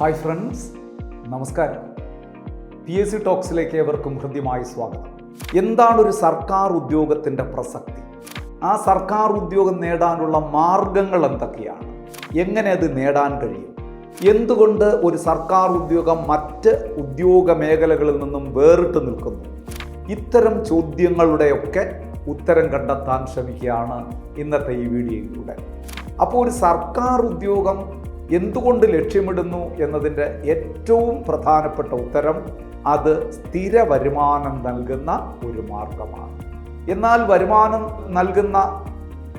Hi friends നമസ്കാരം. P S C ടോക്സിലേക്ക് ഏവർക്കും ഹൃദ്യമായ സ്വാഗതം. എന്താണ് ഒരു സർക്കാർ ഉദ്യോഗത്തിന്റെ പ്രസക്തി? ആ സർക്കാർ ഉദ്യോഗം നേടാനുള്ള മാർഗങ്ങൾ എന്തൊക്കെയാണ്? എങ്ങനെ അത് നേടാൻ കഴിയും? എന്തുകൊണ്ട് ഒരു സർക്കാർ ഉദ്യോഗം മറ്റ് ഉദ്യോഗ മേഖലകളിൽ നിന്നും വേറിട്ട് നിൽക്കുന്നു? ഇത്തരം ചോദ്യങ്ങളുടെയൊക്കെ ഉത്തരം കണ്ടെത്താൻ ശ്രമിക്കുകയാണ് ഇന്നത്തെ ഈ വീഡിയോയിലൂടെ. അപ്പോൾ ഒരു സർക്കാർ ഉദ്യോഗം എന്തുകൊണ്ട് ലക്ഷ്യമിടുന്നു എന്നതിന്റെ ഏറ്റവും പ്രധാനപ്പെട്ട ഉത്തരം അത് സ്ഥിര വരുമാനം നൽകുന്ന ഒരു മാർഗമാണ്. എന്നാൽ വരുമാനം നൽകുന്ന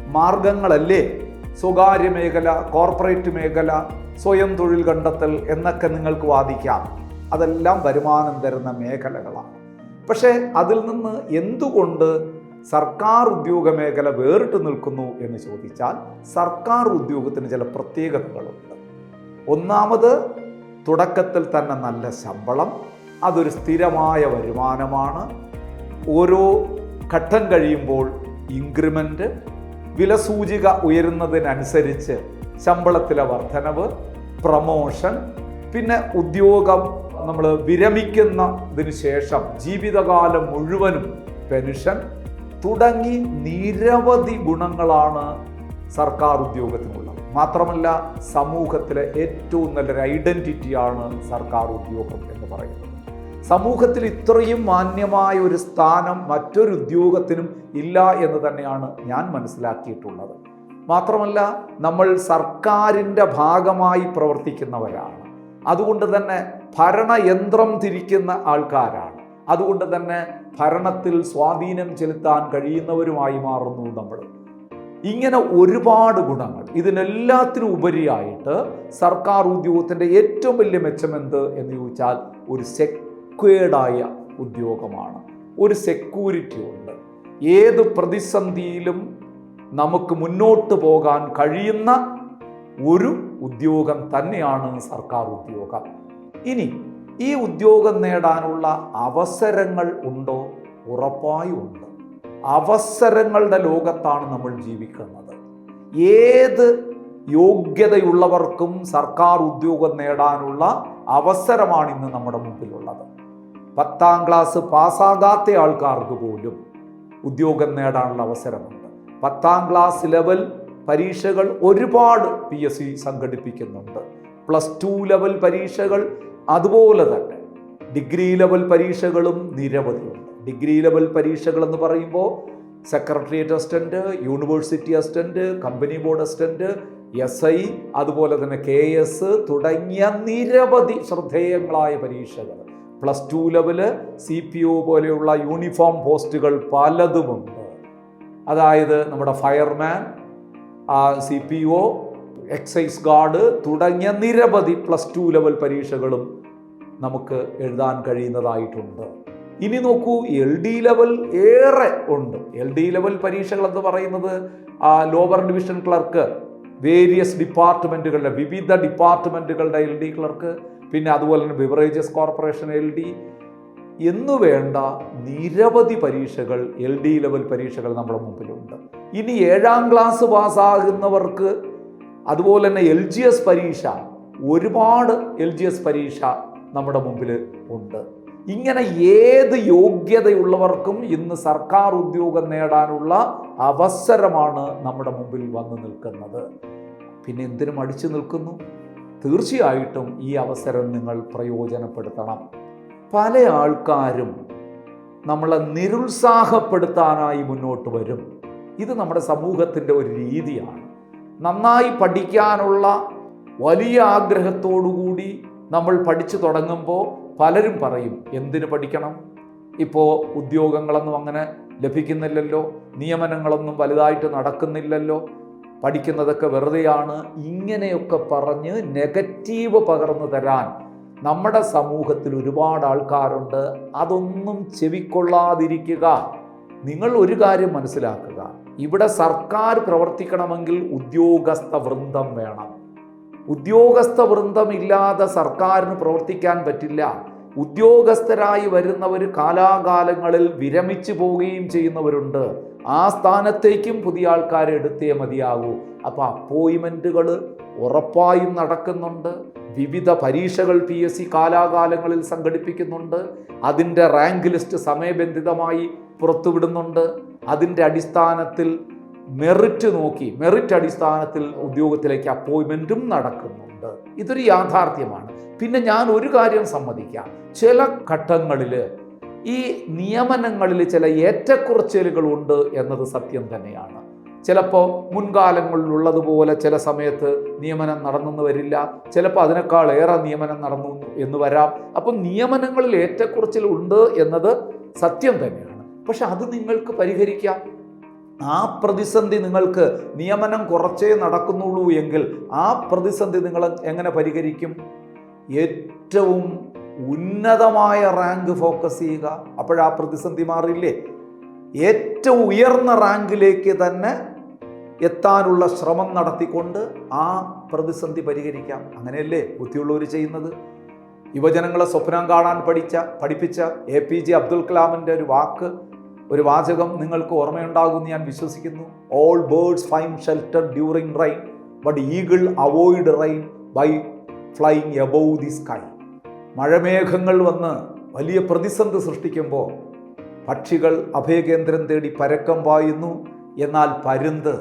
മാർഗങ്ങളല്ലേ? സ്വകാര്യ മേഖല കോർപ്പറേറ്റ് മേഖല സ്വയം തൊഴിൽ കണ്ടെത്തൽ എന്നൊക്കെ നിങ്ങൾക്ക് വാദിക്കാം. അതെല്ലാം വരുമാനം തരുന്ന മേഖലകളാണ്. പക്ഷേ അതിൽ നിന്ന് എന്തുകൊണ്ട് സർക്കാർ ഉദ്യോഗ മേഖല വേറിട്ട് നിൽക്കുന്നു എന്ന് ചോദിച്ചാൽ സർക്കാർ ഉദ്യോഗത്തിന് ചില പ്രത്യേകതകളുണ്ട്. ഒന്നാമത് തുടക്കത്തിൽ തന്നെ നല്ല ശമ്പളം അതൊരു സ്ഥിരമായ വരുമാനമാണ്. ഓരോ ഘട്ടം കഴിയുമ്പോൾ ഇൻക്രിമെന്റ് വിലസൂചിക ഉയരുന്നതിനനുസരിച്ച് ശമ്പളത്തിലെ വർധനവ് പ്രമോഷൻ പിന്നെ ഉദ്യോഗം നമ്മൾ വിരമിക്കുന്നതിന് ശേഷം ജീവിതകാലം മുഴുവനും പെൻഷൻ തുടങ്ങി നിരവധി ഗുണങ്ങളാണ് സർക്കാർ ഉദ്യോഗത്തിനുള്ളത്. മാത്രമല്ല സമൂഹത്തിലെ ഏറ്റവും നല്ലൊരു ഐഡന്റിറ്റിയാണ് സർക്കാർ ഉദ്യോഗം എന്ന് പറയുന്നത്. സമൂഹത്തിൽ ഇത്രയും മാന്യമായ ഒരു സ്ഥാനം മറ്റൊരു ഉദ്യോഗത്തിനും ഇല്ല എന്ന് തന്നെയാണ് ഞാൻ മനസ്സിലാക്കിയിട്ടുള്ളത്. മാത്രമല്ല നമ്മൾ സർക്കാരിന്റെ ഭാഗമായി പ്രവർത്തിക്കുന്നവരാണ്. അതുകൊണ്ട് തന്നെ ഭരണയന്ത്രം തിരിക്കുന്ന ആൾക്കാരാണ്. അതുകൊണ്ട് തന്നെ ഭരണത്തിൽ സ്വാധീനം ചെലുത്താൻ കഴിയുന്നവരുമായി മാറുന്നു നമ്മൾ. ഇങ്ങനെ ഒരുപാട് ഗുണങ്ങൾ. ഇതിനെല്ലാത്തിനും ഉപരിയായിട്ട് സർക്കാർ ഉദ്യോഗത്തിന്റെ ഏറ്റവും വലിയ മെച്ചം എന്ത് എന്ന് ചോദിച്ചാൽ ഒരു സെക്വേർഡായ ഉദ്യോഗമാണ്. ഒരു സെക്യൂരിറ്റി ഉണ്ട്. ഏത് പ്രതിസന്ധിയിലും നമുക്ക് മുന്നോട്ട് പോകാൻ കഴിയുന്ന ഒരു ഉദ്യോഗം തന്നെയാണ് സർക്കാർ ഉദ്യോഗം. ഇനി ഈ ഉദ്യോഗം നേടാനുള്ള അവസരങ്ങൾ ഉണ്ടോ? ഉറപ്പായും ഉണ്ട്. അവസരങ്ങളുടെ ലോകത്താണ് നമ്മൾ ജീവിക്കുന്നത്. ഏത് യോഗ്യതയുള്ളവർക്കും സർക്കാർ ഉദ്യോഗം നേടാനുള്ള അവസരമാണ് ഇന്ന് നമ്മുടെ മുമ്പിലുള്ളത്. പത്താം ക്ലാസ് പാസ്സാകാത്ത ആൾക്കാർക്ക് പോലും ഉദ്യോഗം നേടാനുള്ള അവസരമുണ്ട്. പത്താം ക്ലാസ് ലെവൽ പരീക്ഷകൾ ഒരുപാട് പി എസ് സി സംഘടിപ്പിക്കുന്നുണ്ട്. പ്ലസ് ടു ലെവൽ പരീക്ഷകൾ അതുപോലെ തന്നെ. ഡിഗ്രി ലെവൽ പരീക്ഷകളും നിരവധിയുണ്ട്. ഡിഗ്രി ലെവൽ പരീക്ഷകൾ എന്ന് പറയുമ്പോൾ secretariat assistant university assistant company board assistant S I അതുപോലെ തന്നെ കെ എസ് തുടങ്ങിയ നിരവധി ശ്രദ്ധേയങ്ങളായ പരീക്ഷകൾ. Plus two level C P O പോലെയുള്ള യൂണിഫോം പോസ്റ്റുകൾ പലതുമുണ്ട്. അതായത് നമ്മുടെ fireman C P O excise guard തുടങ്ങിയ നിരവധി പ്ലസ് ടു ലെവൽ പരീക്ഷകളും നമുക്ക് എഴുതാൻ കഴിയുന്നതായിട്ടുണ്ട്. ഇനി നോക്കൂ എൽ ഡി ലെവൽ ഏറെ ഉണ്ട്. എൽ ഡി ലെവൽ പരീക്ഷകൾ എന്ന് പറയുന്നത് ലോവർ ഡിവിഷൻ ക്ലർക്ക് വേരിയസ് ഡിപ്പാർട്ട്മെന്റുകളുടെ വിവിധ ഡിപ്പാർട്ട്മെന്റുകളുടെ എൽ ഡി ക്ലർക്ക് പിന്നെ അതുപോലെ തന്നെ ബിവറേജസ് കോർപ്പറേഷൻ എൽ ഡി എന്നു വേണ്ട നിരവധി പരീക്ഷകൾ എൽ ഡി ലെവൽ പരീക്ഷകൾ നമ്മുടെ മുമ്പിലുണ്ട്. ഇനി ഏഴാം ക്ലാസ് പാസ്സാകുന്നവർക്ക് അതുപോലെ തന്നെ എൽ ജി എസ് പരീക്ഷ ഒരുപാട് എൽ ജി എസ് പരീക്ഷ നമ്മുടെ മുമ്പിൽ ഉണ്ട്. ഇങ്ങനെ ഏത് യോഗ്യതയുള്ളവർക്കും ഇന്ന് സർക്കാർ ഉദ്യോഗം നേടാനുള്ള അവസരമാണ് നമ്മുടെ മുമ്പിൽ വന്നു നിൽക്കുന്നത്. പിന്നെ എന്തിനും അടിച്ചു നിൽക്കുന്നു. തീർച്ചയായിട്ടും ഈ അവസരം നിങ്ങൾ പ്രയോജനപ്പെടുത്തണം. പല ആൾക്കാരും നമ്മളെ നിരുത്സാഹപ്പെടുത്താനായി മുന്നോട്ട് വരും. ഇത് നമ്മുടെ സമൂഹത്തിന്റെ ഒരു രീതിയാണ്. നന്നായി പഠിക്കാനുള്ള വലിയ ആഗ്രഹത്തോടുകൂടി നമ്മൾ പഠിച്ചു തുടങ്ങുമ്പോൾ പലരും പറയും എന്തിനു പഠിക്കണം? ഇപ്പോൾ ഉദ്യോഗങ്ങളൊന്നും അങ്ങനെ ലഭിക്കുന്നില്ലല്ലോ നിയമനങ്ങളൊന്നും വലുതായിട്ട് നടക്കുന്നില്ലല്ലോ പഠിക്കുന്നതൊക്കെ വെറുതെയാണ്. ഇങ്ങനെയൊക്കെ പറഞ്ഞ് നെഗറ്റീവ് പകർന്നു തരാൻ നമ്മുടെ സമൂഹത്തിൽ ഒരുപാട് ആൾക്കാരുണ്ട്. അതൊന്നും ചെവിക്കൊള്ളാതിരിക്കുക. നിങ്ങൾ ഒരു കാര്യം മനസ്സിലാക്കുക. ഇവിടെ സർക്കാർ പ്രവർത്തിക്കണമെങ്കിൽ ഉദ്യോഗസ്ഥ വൃന്ദം വേണം. ഉദ്യോഗസ്ഥ വൃന്ദം ഇല്ലാതെ സർക്കാരിന് പ്രവർത്തിക്കാൻ പറ്റില്ല. ഉദ്യോഗസ്ഥരായി വരുന്നവർ കാലാകാലങ്ങളിൽ വിരമിച്ചു പോവുകയും ചെയ്യുന്നവരുണ്ട്. ആ സ്ഥാനത്തേക്കും പുതിയ ആൾക്കാരെ എടുത്തേ മതിയാകൂ അപ്പോൾ അപ്പോയിൻമെന്റുകൾ ഉറപ്പായും നടക്കുന്നുണ്ട്. വിവിധ പരീക്ഷകൾ പി എസ് സി കാലാകാലങ്ങളിൽ സംഘടിപ്പിക്കുന്നുണ്ട്. അതിന്റെ റാങ്ക് ലിസ്റ്റ് സമയബന്ധിതമായി പുറത്തുവിടുന്നുണ്ട്. അതിന്റെ അടിസ്ഥാനത്തിൽ മെറിറ്റ് നോക്കി മെറിറ്റ് അടിസ്ഥാനത്തിൽ ഉദ്യോഗത്തിലേക്ക് അപ്പോയിൻമെന്റും നടക്കുന്നുണ്ട് ഇതൊരു യാഥാർത്ഥ്യമാണ്. പിന്നെ ഞാൻ ഒരു കാര്യം സമ്മതിക്കാം. ചില ഘട്ടങ്ങളിൽ ഈ നിയമനങ്ങളിൽ ചില ഏറ്റക്കുറച്ചിലുകളുണ്ട് എന്നത് സത്യം തന്നെയാണ്. ചിലപ്പോൾ മുൻകാലങ്ങളിലുള്ളതുപോലെ ചില സമയത്ത് നിയമനം നടന്നെന്ന് വരില്ല ചിലപ്പോൾ അതിനേക്കാൾ ഏറെ നിയമനം നടന്നു എന്ന് വരാം. അപ്പം നിയമനങ്ങളിൽ ഏറ്റക്കുറച്ചിലുണ്ട് എന്നത് സത്യം തന്നെയാണ്. പക്ഷെ അത് നിങ്ങൾക്ക് പരിഹരിക്കാം. ആ പ്രതിസന്ധി നിങ്ങൾക്ക് നിയമനം കുറച്ചേ നടക്കുന്നുള്ളൂ എങ്കിൽ ആ പ്രതിസന്ധി നിങ്ങൾ എങ്ങനെ പരിഹരിക്കും? ഏറ്റവും ഉന്നതമായ റാങ്ക് ഫോക്കസ് ചെയ്യുക. അപ്പോഴാ പ്രതിസന്ധി മാറില്ലേ? ഏറ്റവും ഉയർന്ന റാങ്കിലേക്ക് തന്നെ എത്താനുള്ള ശ്രമം നടത്തിക്കൊണ്ട് ആ പ്രതിസന്ധി പരിഹരിക്കാം. അങ്ങനെയല്ലേ ബുദ്ധിയുള്ളവർ ചെയ്യുന്നത്? യുവജനങ്ങളെ സ്വപ്നം കാണാൻ പഠിച്ച പഠിപ്പിച്ച എ പി ജെ അബ്ദുൽ കലാമിന്റെ ഒരു വാക്ക് ഒരു വാചകം നിങ്ങൾക്ക് ഓർമ്മയുണ്ടാകുമെന്ന് ഞാൻ വിശ്വസിക്കുന്നു. All birds find shelter during rain but eagle avoid rain by flying above the sky മഴമേഘങ്ങൾ വന്ന് വലിയ പ്രതിസന്ധി സൃഷ്ടിക്കുമ്പോൾ പക്ഷികൾ അഭയകേന്ദ്രം തേടി പരക്കം പായുന്നു. എന്നാൽ പരുന്ത്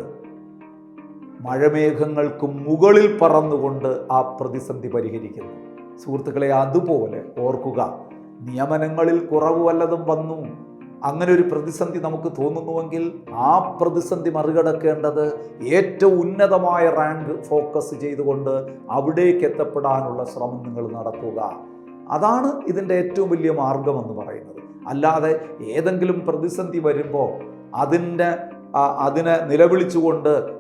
മഴമേഘങ്ങൾക്ക് മുകളിൽ പറന്നുകൊണ്ട് ആ പ്രതിസന്ധി പരിഹരിക്കുന്നു. സുഹൃത്തുക്കളെ അതുപോലെ ഓർക്കുക നിയമനങ്ങളിൽ കുറവ് വല്ലതും വന്നു. അങ്ങനെ ഒരു പ്രതിസന്ധി നമുക്ക് തോന്നുന്നുവെങ്കിൽ ആ പ്രതിസന്ധി മറികടക്കേണ്ടത് ഏറ്റവും ഉന്നതമായ റാങ്ക് ഫോക്കസ് ചെയ്തുകൊണ്ട് അവിടേക്ക് എത്തപ്പെടാനുള്ള ശ്രമം നിങ്ങൾ നടത്തുക. അതാണ് ഇതിന്റെ ഏറ്റവും വലിയ മാർഗമെന്ന് പറയുന്നത്. അല്ലാതെ ഏതെങ്കിലും പ്രതിസന്ധി വരുമ്പോൾ അതിന്റെ അതിനെ നിലവിളിച്ചുകൊണ്ട്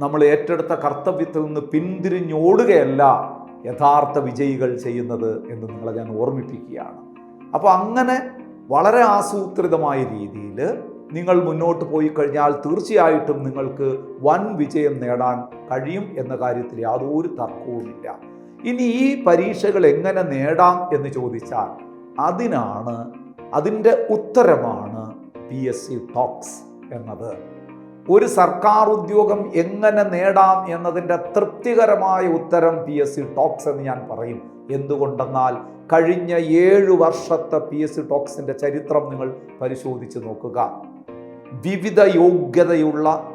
നമ്മൾ ഏറ്റെടുത്ത കർത്തവ്യത്തിൽ നിന്ന് പിന്തിരിഞ്ഞോടുകയല്ല യഥാർത്ഥ വിജയികൾ ചെയ്യുന്നത് എന്ന് നിങ്ങളെ ഞാൻ ഓർമ്മിപ്പിക്കുകയാണ്. അപ്പോൾ അങ്ങനെ വളരെ ആസൂത്രിതമായ രീതിയിൽ നിങ്ങൾ മുന്നോട്ട് പോയി കഴിഞ്ഞാൽ തീർച്ചയായിട്ടും നിങ്ങൾക്ക് വൻ വിജയം നേടാൻ കഴിയും എന്ന കാര്യത്തിൽ യാതൊരു തർക്കവുമില്ല. ഇനി ഈ പരീക്ഷകൾ എങ്ങനെ നേടാം എന്ന് ചോദിച്ചാൽ അതിനാണ് അതിന്റെ ഉത്തരമാണ് പി എസ് സി ടോക്സ് എന്നത്. ഒരു സർക്കാർ ഉദ്യോഗം എങ്ങനെ നേടാം എന്നതിന്റെ തൃപ്തികരമായ ഉത്തരം പി എസ് സി ടോക്സ് എന്ന് ഞാൻ പറയും. എന്തുകൊണ്ടെന്നാൽ കഴിഞ്ഞ ഏഴു വർഷത്തെ പി എസ് ടോക്സിന്റെ ചരിത്രം നിങ്ങൾ പരിശോധിച്ച് നോക്കുക. വിവിധ യോഗ്യതയുള്ള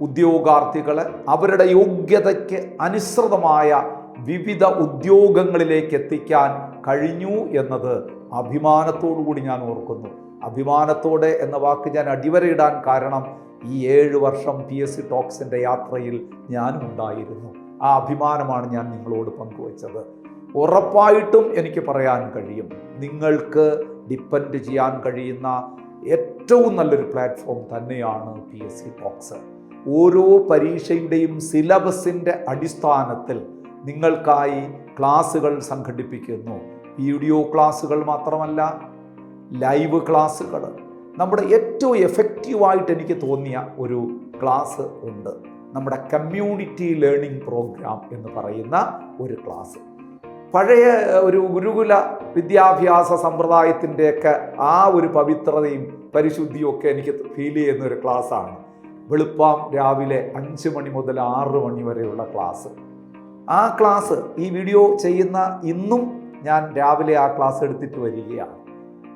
ഉദ്യോഗാർത്ഥികളെ അവരുടെ യോഗ്യതയ്ക്ക് അനുസൃതമായ വിവിധ ഉദ്യോഗങ്ങളിലേക്ക് എത്തിക്കാൻ കഴിഞ്ഞു എന്നത് അഭിമാനത്തോടു കൂടി ഞാൻ ഓർക്കുന്നു. അഭിമാനത്തോടെ എന്ന വാക്ക് ഞാൻ അടിവരയിടാൻ കാരണം ഈ ഏഴ് വർഷം പി എസ് സി ടോക്സിന്റെ യാത്രയിൽ ഞാനും ഉണ്ടായിരുന്നു ആ അഭിമാനമാണ് ഞാൻ നിങ്ങളോട് പങ്കുവച്ചത്. ഉറപ്പായിട്ടും എനിക്ക് പറയാൻ കഴിയും. നിങ്ങൾക്ക് ഡിപ്പെൻഡ് ചെയ്യാൻ കഴിയുന്ന ഏറ്റവും നല്ലൊരു പ്ലാറ്റ്ഫോം തന്നെയാണ് പി എസ് സി ടോക്സ് ഓരോ പരീക്ഷയുടെയും സിലബസിന്റെ അടിസ്ഥാനത്തിൽ നിങ്ങൾക്കായി ക്ലാസ്സുകൾ സംഘടിപ്പിക്കുന്നു. വീഡിയോ ക്ലാസ്സുകൾ മാത്രമല്ല ലൈവ് ക്ലാസ്സുകൾ. നമ്മുടെ ഏറ്റവും എഫക്റ്റീവായിട്ട് എനിക്ക് തോന്നിയ ഒരു ക്ലാസ് ഉണ്ട്. നമ്മുടെ കമ്മ്യൂണിറ്റി ലേണിംഗ് പ്രോഗ്രാം എന്ന് പറയുന്ന ഒരു ക്ലാസ്. പഴയ ഒരു ഗുരുകുല വിദ്യാഭ്യാസ സമ്പ്രദായത്തിന്റെയൊക്കെ ആ ഒരു പവിത്രതയും പരിശുദ്ധിയും ഒക്കെ എനിക്ക് ഫീൽ ചെയ്യുന്ന ഒരു ക്ലാസ്സാണ് വെളുപ്പാം രാവിലെ അഞ്ച് മണി മുതൽ ആറ് മണി വരെയുള്ള ക്ലാസ് ആ ക്ലാസ് ഈ വീഡിയോ ചെയ്യുന്ന ഇന്നും ഞാൻ രാവിലെ ആ ക്ലാസ് എടുത്തിട്ട് വരികയാണ്.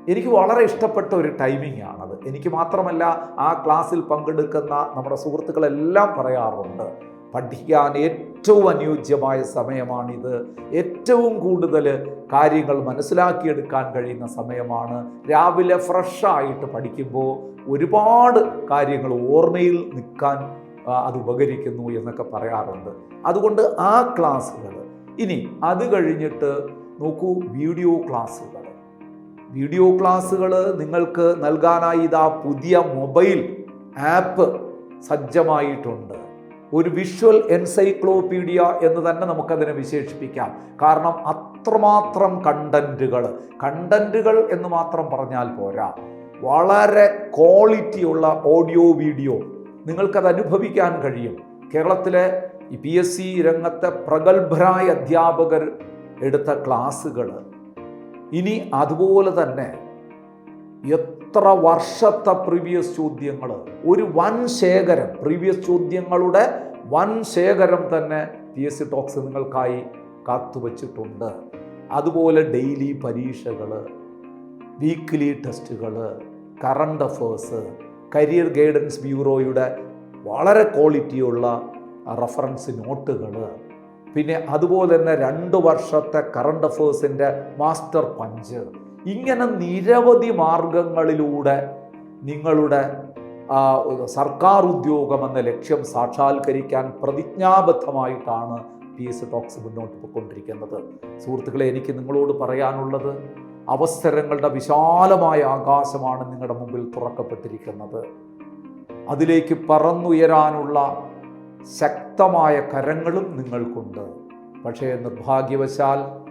എനിക്ക് വളരെ ഇഷ്ടപ്പെട്ട ഒരു ടൈമിംഗ് ആണത്. എനിക്ക് മാത്രമല്ല ആ ക്ലാസ്സിൽ പങ്കെടുക്കുന്ന നമ്മുടെ സുഹൃത്തുക്കളെല്ലാം പറയാറുണ്ട്. പഠിക്കാൻ ഏറ്റവും അനുയോജ്യമായ സമയമാണിത്. ഏറ്റവും കൂടുതൽ കാര്യങ്ങൾ മനസ്സിലാക്കിയെടുക്കാൻ കഴിയുന്ന സമയമാണ്. രാവിലെ ഫ്രഷായിട്ട് പഠിക്കുമ്പോൾ ഒരുപാട് കാര്യങ്ങൾ ഓർമ്മയിൽ നിൽക്കാൻ അത് ഉപകരിക്കുന്നു എന്നൊക്കെ പറയാറുണ്ട്. അതുകൊണ്ട് ആ ക്ലാസ്സുകൾ ഇനി അത് കഴിഞ്ഞിട്ട് നോക്കൂ വീഡിയോ ക്ലാസ്സുകൾ. വീഡിയോ ക്ലാസ്സുകൾ നിങ്ങൾക്ക് നൽകാനായി ഇതാ പുതിയ മൊബൈൽ ആപ്പ് സജ്ജമായിട്ടുണ്ട്. ഒരു വിഷ്വൽ എൻസൈക്ലോപീഡിയ എന്ന് തന്നെ നമുക്കതിനെ വിശേഷിപ്പിക്കാം. കാരണം അത്രമാത്രം കണ്ടന്റുകൾ കണ്ടന്റുകൾ എന്ന് മാത്രം പറഞ്ഞാൽ പോരാ. വളരെ ക്വാളിറ്റിയുള്ള ഓഡിയോ വീഡിയോ നിങ്ങൾക്കത് അനുഭവിക്കാൻ കഴിയും. കേരളത്തിലെ പി എസ് സി രംഗത്തെ പ്രഗത്ഭരായ അധ്യാപകർ എടുത്ത ക്ലാസ്സുകൾ ഇനി അതുപോലെ തന്നെ എത്ര വർഷത്തെ പ്രീവിയസ് ചോദ്യങ്ങൾ ഒരു വൻ ശേഖരം പ്രീവിയസ് ചോദ്യങ്ങളുടെ വൻ ശേഖരം തന്നെ പി എസ് സി ടോക്സ് നിങ്ങൾക്കായി കാത്തുവച്ചിട്ടുണ്ട്. അതുപോലെ ഡെയിലി പരീക്ഷകൾ വീക്ക്ലി ടെസ്റ്റുകൾ കറണ്ട് അഫേഴ്സ് കരിയർ ഗൈഡൻസ് ബ്യൂറോയുടെ വളരെ ക്വാളിറ്റിയുള്ള റഫറൻസ് നോട്ടുകൾ പിന്നെ അതുപോലെ തന്നെ രണ്ട് വർഷത്തെ കറണ്ട് അഫേഴ്സിന്റെ മാസ്റ്റർ പഞ്ച് ഇങ്ങനെ നിരവധി മാർഗങ്ങളിലൂടെ നിങ്ങളുടെ സർക്കാർ ഉദ്യോഗം എന്ന ലക്ഷ്യം സാക്ഷാത്കരിക്കാൻ പ്രതിജ്ഞാബദ്ധമായിട്ടാണ് പി എസ് ടോക്സ് മുന്നോട്ട് പോയിക്കൊണ്ടിരിക്കുന്നത്. സുഹൃത്തുക്കളെ എനിക്ക് നിങ്ങളോട് പറയാനുള്ളത് അവസരങ്ങളുടെ വിശാലമായ ആകാശമാണ് നിങ്ങളുടെ മുമ്പിൽ തുറക്കപ്പെട്ടിരിക്കുന്നത്. അതിലേക്ക് പറന്നുയരാനുള്ള ശക്തമായ കരങ്ങളും നിങ്ങൾക്കുണ്ട്. പക്ഷേ നിർഭാഗ്യവശാൽ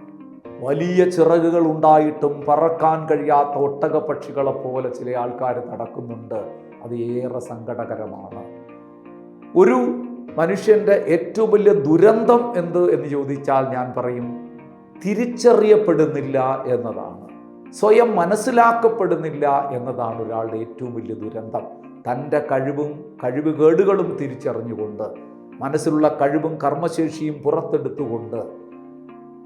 വലിയ ചിറകുകൾ ഉണ്ടായിട്ടും പറക്കാൻ കഴിയാത്ത ഒട്ടക പക്ഷികളെ പോലെ ചില ആൾക്കാർ നടക്കുന്നുണ്ട്. അത് ഏറെ സങ്കടകരമാണ്. ഒരു മനുഷ്യന്റെ ഏറ്റവും വലിയ ദുരന്തം എന്ത് എന്ന് ചോദിച്ചാൽ ഞാൻ പറയും തിരിച്ചറിയപ്പെടുന്നില്ല എന്നതാണ്. സ്വയം മനസ്സിലാക്കപ്പെടുന്നില്ല എന്നതാണ് ഒരാളുടെ ഏറ്റവും വലിയ ദുരന്തം. തന്റെ കഴിവും കഴിവുകേടുകളും തിരിച്ചറിഞ്ഞുകൊണ്ട് മനസ്സിലുള്ള കഴിവും കർമ്മശേഷിയും പുറത്തെടുത്തുകൊണ്ട്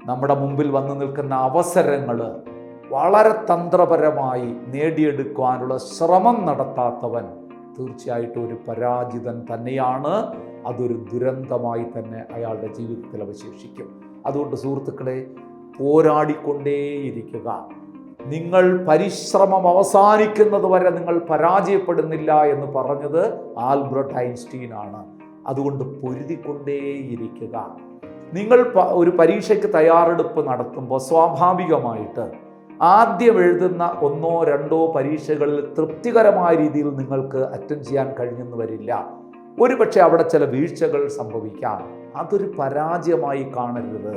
നമ്മുടെ മുമ്പിൽ വന്നു നിൽക്കുന്ന അവസരങ്ങൾ വളരെ തന്ത്രപരമായി നേടിയെടുക്കുവാനുള്ള ശ്രമം നടത്താത്തവൻ തീർച്ചയായിട്ടും ഒരു പരാജിതൻ തന്നെയാണ്. അതൊരു ദുരന്തമായി തന്നെ അയാളുടെ ജീവിതത്തിൽ അവശേഷിക്കും. അതുകൊണ്ട് സുഹൃത്തുക്കളെ പോരാടിക്കൊണ്ടേയിരിക്കുക. നിങ്ങൾ പരിശ്രമം അവസാനിക്കുന്നത് വരെ നിങ്ങൾ പരാജയപ്പെടുന്നില്ല എന്ന് പറഞ്ഞത് ആൽബർട്ട് ഐൻസ്റ്റീൻ ആണ് അതുകൊണ്ട് പൊരുതിക്കൊണ്ടേയിരിക്കുക. നിങ്ങൾ ഒരു പരീക്ഷയ്ക്ക് തയ്യാറെടുപ്പ് നടത്തുമ്പോൾ സ്വാഭാവികമായിട്ട് ആദ്യം എഴുതുന്ന ഒന്നോ രണ്ടോ പരീക്ഷകളിൽ തൃപ്തികരമായ രീതിയിൽ നിങ്ങൾക്ക് അറ്റൻഡ് ചെയ്യാൻ കഴിഞ്ഞെന്ന് വരില്ല. ഒരുപക്ഷെ അവിടെ ചില വീഴ്ചകൾ സംഭവിക്കാം. അതൊരു പരാജയമായി കാണരുത്.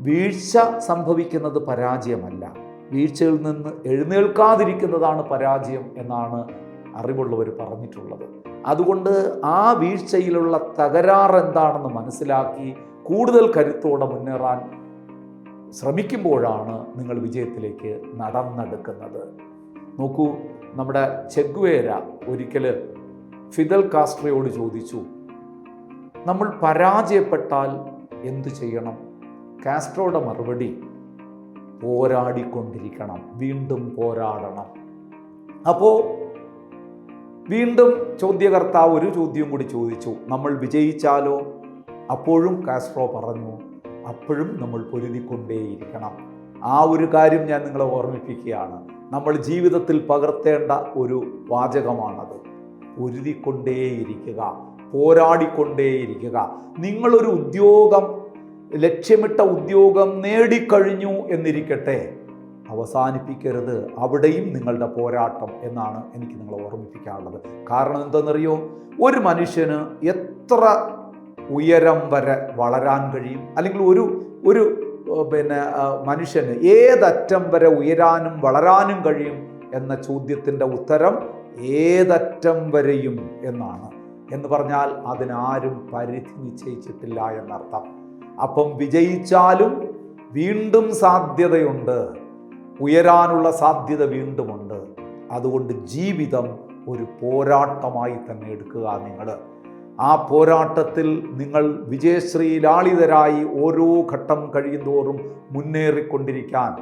വീഴ്ച സംഭവിക്കുന്നത് പരാജയമല്ല. വീഴ്ചയിൽ നിന്ന് എഴുന്നേൽക്കാതിരിക്കുന്നതാണ് പരാജയം എന്നാണ് അറിവുള്ളവർ പറഞ്ഞിട്ടുള്ളത്. അതുകൊണ്ട് ആ വീഴ്ചയിലുള്ള തകരാർ എന്താണെന്ന് മനസ്സിലാക്കി കൂടുതൽ കരുത്തോടെ മുന്നേറാൻ ശ്രമിക്കുമ്പോഴാണ് നിങ്ങൾ വിജയത്തിലേക്ക് നടന്നെടുക്കുന്നത്. നോക്കൂ നമ്മുടെ ചെഗ്വേര ഒരിക്കൽ ഫിദൽ കാസ്ട്രയോട് ചോദിച്ചു നമ്മൾ പരാജയപ്പെട്ടാൽ എന്തു ചെയ്യണം? കാസ്ട്രോയുടെ മറുപടി പോരാടിക്കൊണ്ടിരിക്കണം വീണ്ടും പോരാടണം. അപ്പോൾ വീണ്ടും ചോദ്യകർത്താവ് ഒരു ചോദ്യം കൂടി ചോദിച്ചു നമ്മൾ വിജയിച്ചാലോ? അപ്പോഴും കാസ്ട്രോ പറഞ്ഞു അപ്പോഴും നമ്മൾ പൊരുതിക്കൊണ്ടേയിരിക്കണം. ആ ഒരു കാര്യം ഞാൻ നിങ്ങളെ ഓർമ്മിപ്പിക്കുകയാണ്. നമ്മൾ ജീവിതത്തിൽ പകർത്തേണ്ട ഒരു വാചകമാണത്. പൊരുതിക്കൊണ്ടേയിരിക്കുക പോരാടിക്കൊണ്ടേയിരിക്കുക. നിങ്ങളൊരു ഉദ്യോഗം ലക്ഷ്യമിട്ട ഉദ്യോഗം നേടിക്കഴിഞ്ഞു എന്നിരിക്കട്ടെ. അവസാനിപ്പിക്കരുത്. അവിടെയും നിങ്ങളുടെ പോരാട്ടം എന്നാണ് എനിക്ക് നിങ്ങളെ ഓർമ്മിപ്പിക്കാനുള്ളത്. കാരണം എന്തെന്നറിയോ ഒരു മനുഷ്യന് എത്ര ഉയരം വരെ വളരാൻ കഴിയും. അല്ലെങ്കിൽ ഒരു ഒരു പിന്നെ മനുഷ്യന് ഏതറ്റം വരെ ഉയരാനും വളരാനും കഴിയും എന്ന ചോദ്യത്തിന്റെ ഉത്തരം ഏതറ്റം വരെയും എന്നാണ്. എന്ന് പറഞ്ഞാൽ അതിനാരും പരിധി നിശ്ചയിച്ചിട്ടില്ല എന്നർത്ഥം. അപ്പം വിജയിച്ചാലും വീണ്ടും സാധ്യതയുണ്ട്. ഉയരാനുള്ള സാധ്യത വീണ്ടുമുണ്ട്. അതുകൊണ്ട് ജീവിതം ഒരു പോരാട്ടമായി തന്നെ എടുക്കുക നിങ്ങൾ. ആ പോരാട്ടത്തിൽ നിങ്ങൾ വിജയശ്രീലാളിതരായി ഓരോ ഘട്ടം കഴിയുന്തോറും മുന്നേറിക്കൊണ്ടിരിക്കാൻ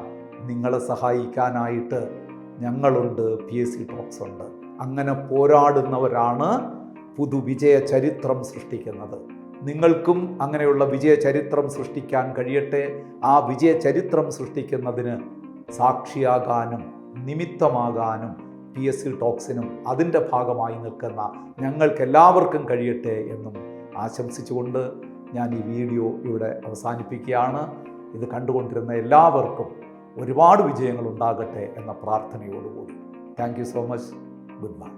നിങ്ങളെ സഹായിക്കാനായിട്ട് ഞങ്ങളുണ്ട് പി എസ് സി ടോക്സ് ഉണ്ട്. അങ്ങനെ പോരാടുന്നവരാണ് പുതുവിജയ ചരിത്രം സൃഷ്ടിക്കുന്നത്. നിങ്ങൾക്കും അങ്ങനെയുള്ള വിജയ ചരിത്രം സൃഷ്ടിക്കാൻ കഴിയട്ടെ. ആ വിജയ ചരിത്രം സൃഷ്ടിക്കുന്നതിന് സാക്ഷിയാകാനും നിമിത്തമാകാനും പി എസ് സി ടോക്സിനും അതിന്റെ ഭാഗമായി നിൽക്കുന്ന ഞങ്ങൾക്ക് എല്ലാവർക്കും കഴിയട്ടെ എന്നും ആശംസിച്ചുകൊണ്ട് ഞാൻ ഈ വീഡിയോ ഇവിടെ അവസാനിപ്പിക്കുകയാണ്. ഇത് കണ്ടുകൊണ്ടിരുന്ന എല്ലാവർക്കും ഒരുപാട് വിജയങ്ങൾ ഉണ്ടാകട്ടെ എന്ന പ്രാർത്ഥനയോടുകൂടി. Thank you so much good bye